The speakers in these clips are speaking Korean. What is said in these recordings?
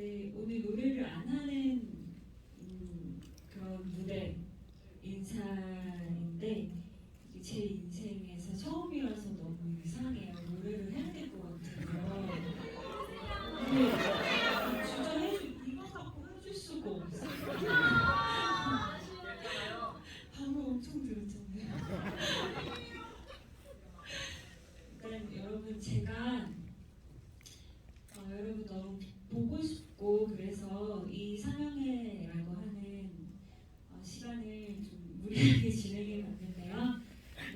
근데 오늘 노래를 안 하는 상영회라고 하는 어, 시간을 좀 무리하게 진행해 봤는데요.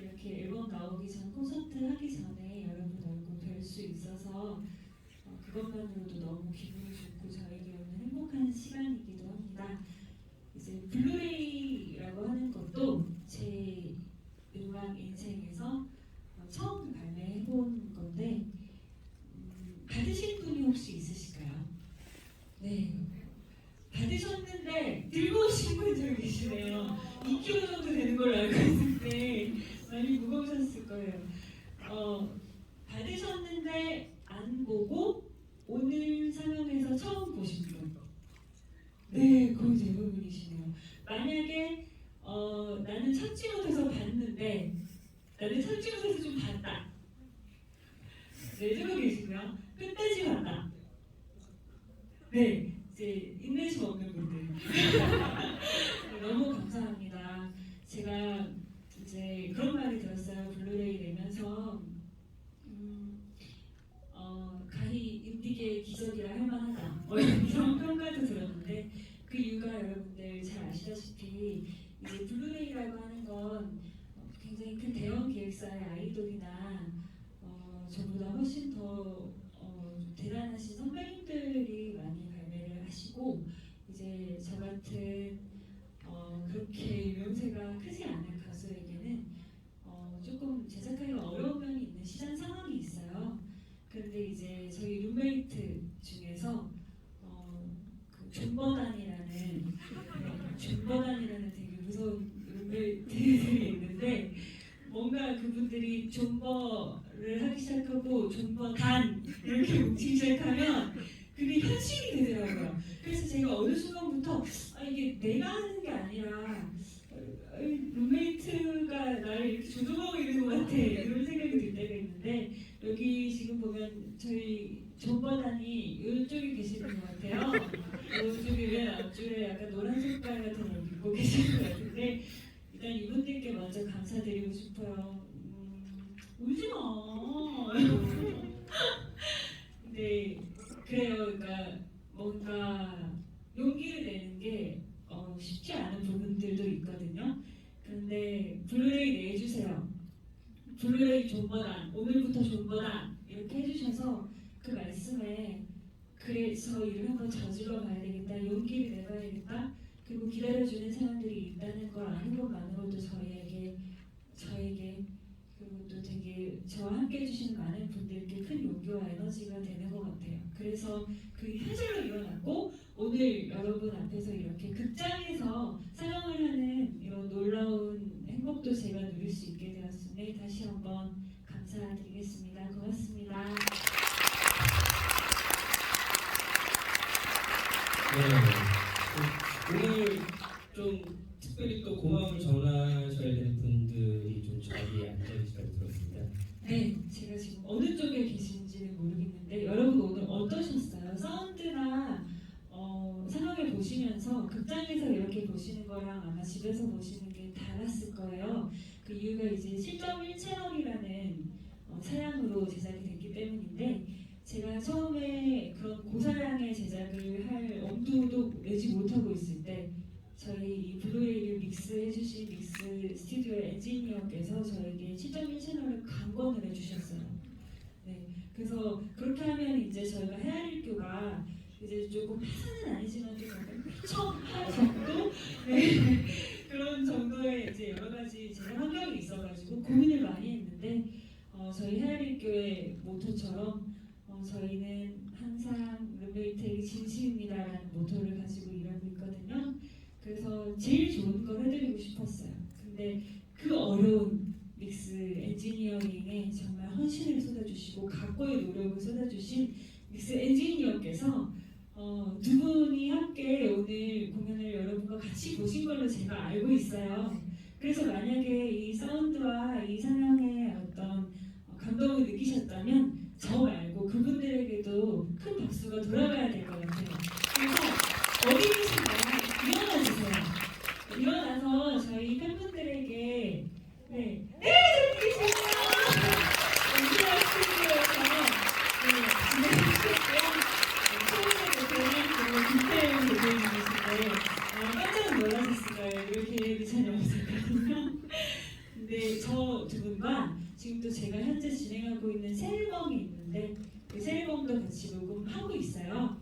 이렇게 앨범 나오기 전 콘서트 하기 전에 여러분 얼굴 뵐 수 있어서 어, 그것만으로도 너무 기분이 좋고 저에게 오늘 행복한 시간이기도 합니다. 이제 블루레이라고 하는 것도 제 음악 인생에서 어, 처음 발매해 본 건데 음, 받으신 분이 혹시 있으실까요? 네. 받으셨는데 들고 오신 분들 계시네요. 2kg 정도 되는 걸로 알고 있는데 많이 무거우셨을 거예요. 어, 받으셨는데 안 보고 오늘 상영에서 처음 보신 분. 네, 거의 대부분이시네요. 만약에 어, 나는 참지 못해서 봤는데 나는 참지 못해서 좀 봤다. 네, 들고 계시고요. 끝까지 봤다. 네, 이제 인내심 없는 분들. 네, 너무 감사합니다. 제가 이제 그런 말이 들었어요. 블루레이 내면서 음, 어, 가히 인디계 기적이라 할 만하다. 뭐 이런 평가도 들었는데 그 이유가 여러분들 잘 아시다시피 이제 블루레이라고 하는 건 어, 굉장히 큰 대형 기획사의 아이돌이나 어, 저보다 훨씬 더 어, 대단하신 선배님들이 하시고 이제 저 같은 어, 그렇게 유명세가 크지 않은 가수에게는 어, 조금 제작하기가 어려운 면이 있는 시장 상황이 있어요. 그런데 이제 저희 룸메이트 중에서 어, 그 존버단이라는 네, 존버단이라는 되게 무서운 룸메이트들이 있는데 뭔가 그분들이 존버를 하기 시작하고 존버단 이렇게 뭉치기 시작하면 그게 현실이 되더라고요. 그래서 제가 순간부터 아 이게 내가 하는 게 아니라 룸메이트가 나를 이렇게 조종하고 있는 것 같아 이런 생각이 들 때가 있는데 여기 지금 보면 저희 존버단이 이쪽에 계시는 것 같아요. 이쪽에 맨 앞줄에 약간 노란 색깔 같은 옷 입고 계시는 것 같은데 일단 이분들께 먼저 감사드리고 싶어요. 음, 울지 마. 네, 그래요. 그러니까 뭔가 용기를 내는 게 어, 쉽지 않은 부분들도 있거든요. 그런데 블루레이 내주세요. 블루레이 존버단 오늘부터 존버단 이렇게 해주셔서 그 말씀에 그래서 일을 한번 저질러 봐야 되겠다 용기를 내봐야겠다 그리고 기다려주는 사람들이 있다는 걸 아는 것만으로도 저희에게 저에게 그리고 또 되게 저와 함께 해주시는 많은 분들께 큰 용기와 에너지가 되는 것 같아요. 그래서 그 현실로 일어났고 오늘 여러분 앞에서 이렇게 극장에서 상영을 하는 이런 놀라운 행복도 제가 누릴 수 있게 되었으니 다시 한번 감사드리겠습니다. 고맙습니다. 네. 오늘 좀 특별히 또 고마움을 전하셔야 되는 분들이 좀 저기에 앉아 계시다고 들었습니다. 네, 제가 지금 어느 쪽에 계신지는 모르겠는데 여러분 오늘 어떠셨어요? 사운드나 어, 상영을 보시면서 극장에서 이렇게 보시는 거랑 아마 집에서 보시는 게 달랐을 거예요. 그 이유가 이제 7.1 채널이라는 어, 사양으로 제작이 됐기 때문인데 제가 처음에 그런 고사양의 제작을 할 엄두도 내지 못하고 있을 때 저희 이 블루레이를 믹스해주신 믹스 스튜디오 엔지니어께서 저에게 7.1 채널을 강권을 해주셨어요. 네, 그래서 그렇게 하면 이제 저희가 헤아릴교가 이제 조금 파산은 아니지만 좀 약간 휘청할 정도 네, 그런 정도의 이제 여러 가지 제작 환경이 있어가지고 고민을 많이 했는데 어, 저희 헤아릴교의 모토처럼 어, 저희는 항상 룸메이트에게 진심입니다라는 모토를 가지고 일하고 있거든요. 그래서 제일 좋은 걸 해드리고 싶었어요. 근데 그 어려운 믹스 엔지니어링에 정말 헌신을 쏟아주시고 각고의 노력을 쏟아주신 믹스 엔지니어께서 어, 두 분이 함께 오늘 공연을 여러분과 같이 보신 걸로 제가 알고 있어요. 그래서 만약에 이 사운드와 이 감동을 느끼셨다면 저 말고 그분들에게도 큰 박수가 돌아가야 될 것 같아요. 그래서 어디 계신가요? 일어나 주세요. 일어나서 저희 팬분들에게 네, 네, 저기 계세요. 연기할 스튜디오에서 네, 진행해주셨고요. 처음에 대표님 그리고 김태형 대표님이신데 아, 깜짝 놀라셨을 거예요. 이렇게 미천이 없었거든요. 근데 저 두 분과 지금 또 제가 현재 진행하고 있는 새 앨범이 있는데 그새 앨범도 같이 녹음하고 있어요.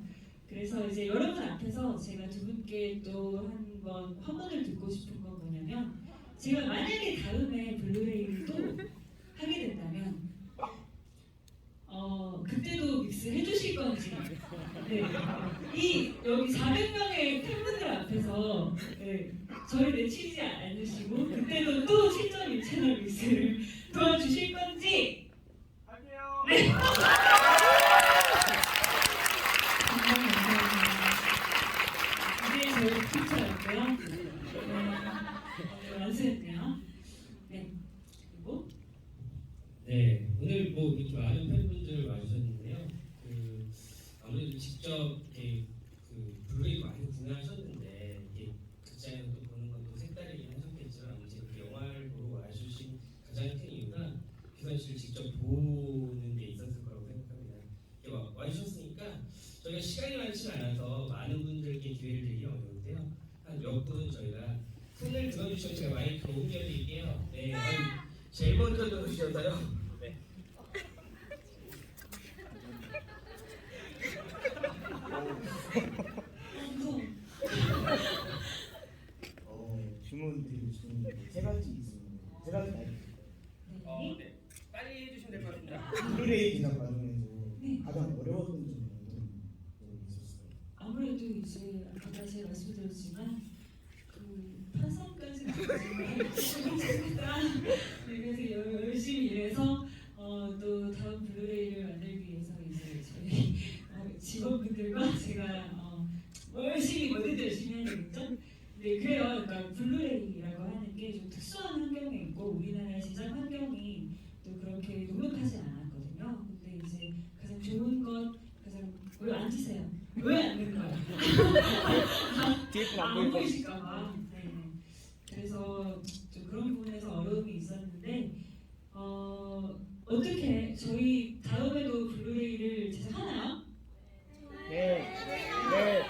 그래서 이제 여러분 앞에서 제가 두 분께 또 한번 화문을 듣고 싶은 건 뭐냐면 제가 만약에 다음에 블루레이를 또 하게 된다면 어 그때도 믹스 해주실 건지 네. 이 여기 400명의 팬분들 앞에서 네, 저를 내치지 않으시고 그때도 또 7.1 채널 믹스를 도와주실 건지 네. 정말 감사합니다. 이제 저희 픽처였고요. 네, 완수했네요. 네. 그리고 네, 오늘 뭐 이렇게 많은 팬분들 와주셨는데요. 그 아무래도 직접 이렇게 그 블루레이 많이 구매하셨는데 이게 극장에서 또 보는 건 또 색다르긴 하셨겠지만 아무튼 그 영화를 보러 와주신 가장 큰 이유가 기선 씨를 직접 보는 데 있었을 거라고 생각합니다. 이렇게 와, 와주셨으니까 저희가 시간이 많지 않아서 많은 분들께 기회를 드리기 어려운데요. 한 몇 분 저희가 손을 들어주시면 제가 마이크 옮겨드릴게요. 네, 아유, 제일 먼저 들어주셨어요. 어, 무서워. 어, 주문 드리고 싶은 게세 가지 있습니다. 세 가지 다 있어요. 어, 네. 빨리 해주시면 될 것 같습니다. 블루레이 제작 과정에서 네. 가장 어려웠던 점이 있었어요? 아무래도 이제 아까 제가 말씀드렸지만 또 그렇게 녹록하지 않았거든요. 근데 이제 가장 좋은 것 가장 왜 앉으세요? 왜 앉는 거야? 아, 안 보이실까봐. 네. 그래서 좀 그런 부분에서 어려움이 있었는데 어, 어떻게 저희 다음에도 블루레이를 제작하나요? 네. 네.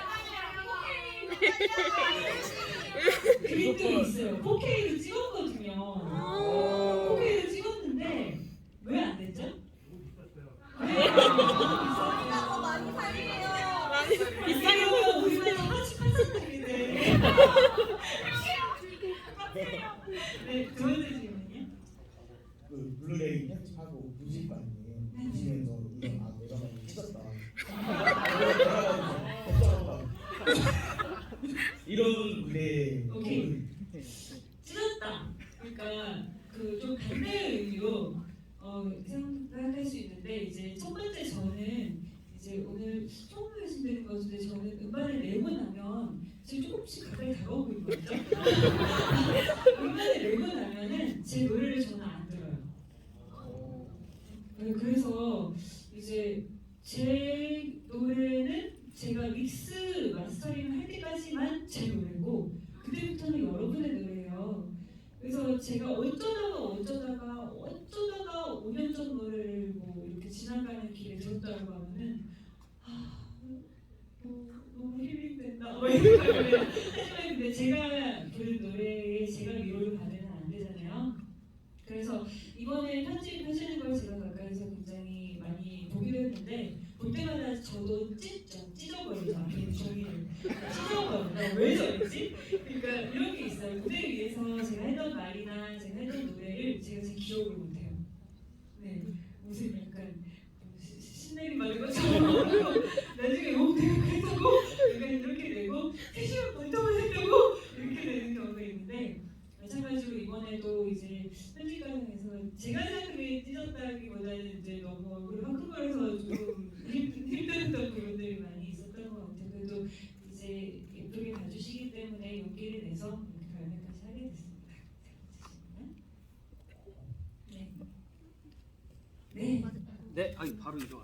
그림도 있어요. 4K로 찍었거든요. 4K로 찍었는데 왜 안 됐죠? 네. 많이 사랑해요. 이상하면 우리만 하나씩 한사람인데 네, 두 번째 질문이요. 그 블루레이 편집하고 보실 거 아니에요. 보시면서 이건 아 내가 많이 찢었다. 이런 블루레이 오케이. 찢었다. 그러니까 그 좀 반대의 의미로 어, 생각할 수 있는데 이제 첫 번째 저는 이제 오늘 처음 말씀드린 것 같은데 저는 음반을 내고 나면 지금 조금씩 가까이 다가오고 있거든요. 음반을 내고 나면은 제 노래를 저는 안 들어요. 네, 그래서 이제 제 노래는 제가 믹스 마스터링 할 때까지만 제 노래고 그때부터는 여러분의 노래예요. 그래서 제가 어쩌다가 어쩌다가 어쩌다가 5년 전 노래를 뭐 이렇게 지나가는 길에 들었다고 하면은 아, 뭐, 너무 힐링된다. 뭐. 하지만 근데 제가 부른 노래에 제가 위로를 받으면 안 되잖아요. 그래서 이번에 편집하시는 걸 제가 가까이서 굉장히 많이 보기로 했는데 볼 때마다 저도 찢 이제 예쁘게 봐주시기 때문에 용기를 내서 이렇게 발매까지 하게 됐습니다. 네. 네. 네, 네 아니 바로 이동.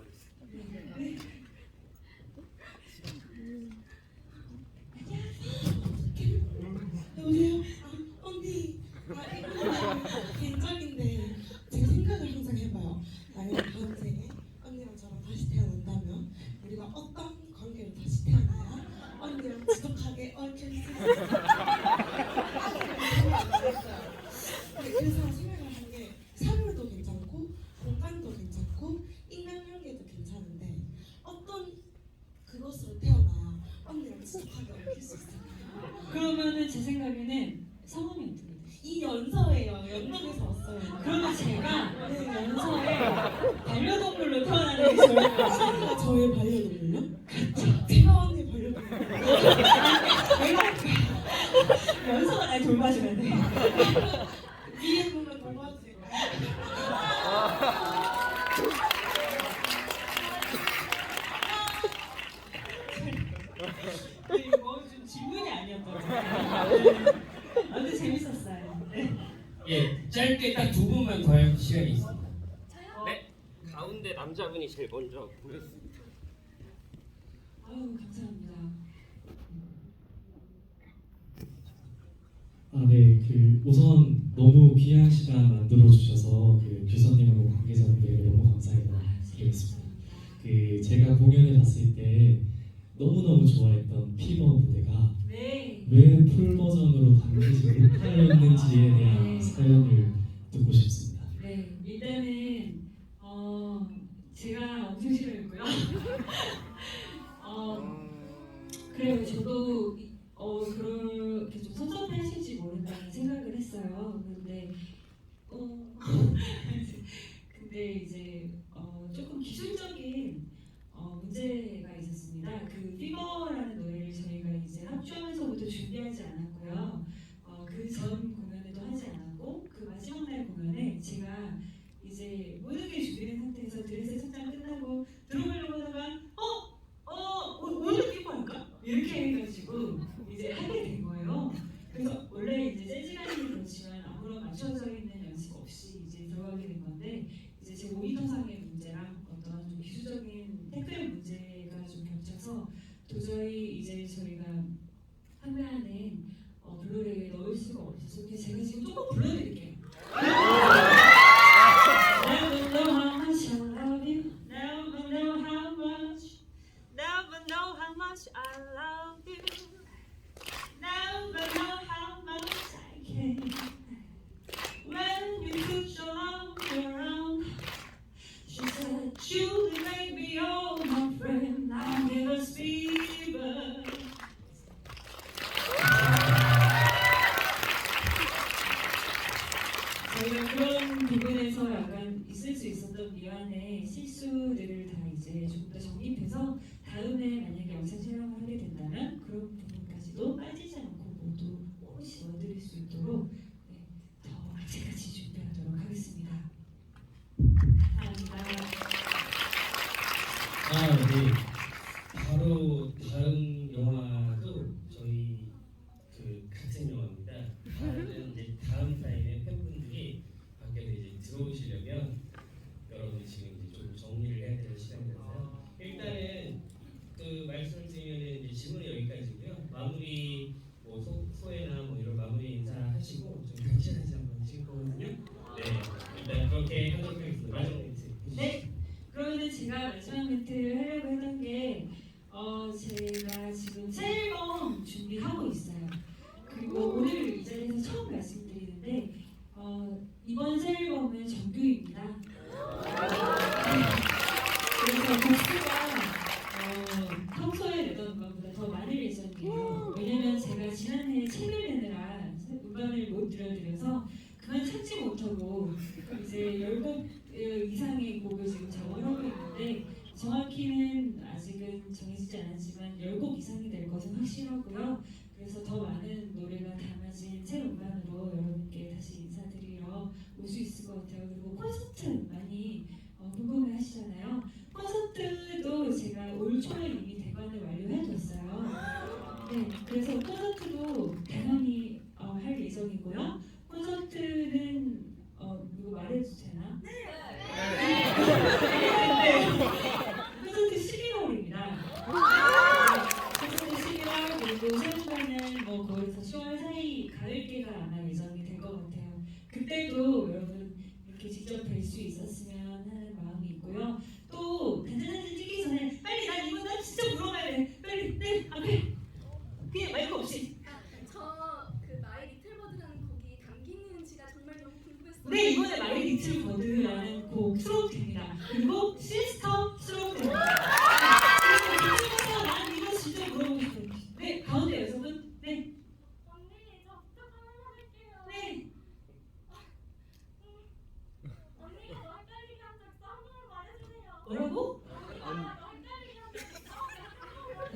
반려동물로 태어나는 게 저의 시아가 저의 반려동물이요? 그렇죠. 태화 언니 반려동물. 연서가 날 돌봐주면 돼. 왔는데 남자분이 제일 먼저 보였습니다. 아유 감사합니다. 아, 네, 그 우선 너무 귀한 시간 만들어 주셔서 그 규선님하고 관계자분들 너무 감사드리겠습니다. 그 제가 공연을 봤을 때 너무 너무 좋아했던 피버 무대가 네. 왜 풀 버전으로 담기지 못하였는지에 대한 사연을 듣고 싶습니다. 어, 그래요. 저도 哎，对。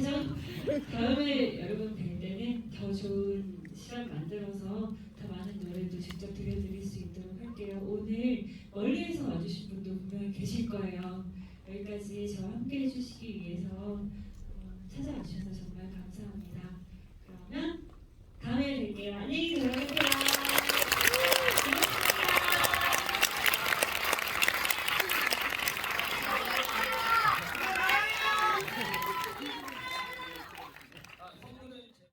아시죠? 다음에 여러분 뵐 때는 더 좋은 시간 만들어서 더 많은 노래도 직접 들려드릴 수 있도록 할게요. 오늘 멀리에서 와주신 분도 분명히 계실 거예요. 여기까지 저와 함께 해주시기 위해서 찾아와 주셔서 정말 감사합니다. 그러면 다음에 뵐게요. 안녕히 들어가세요.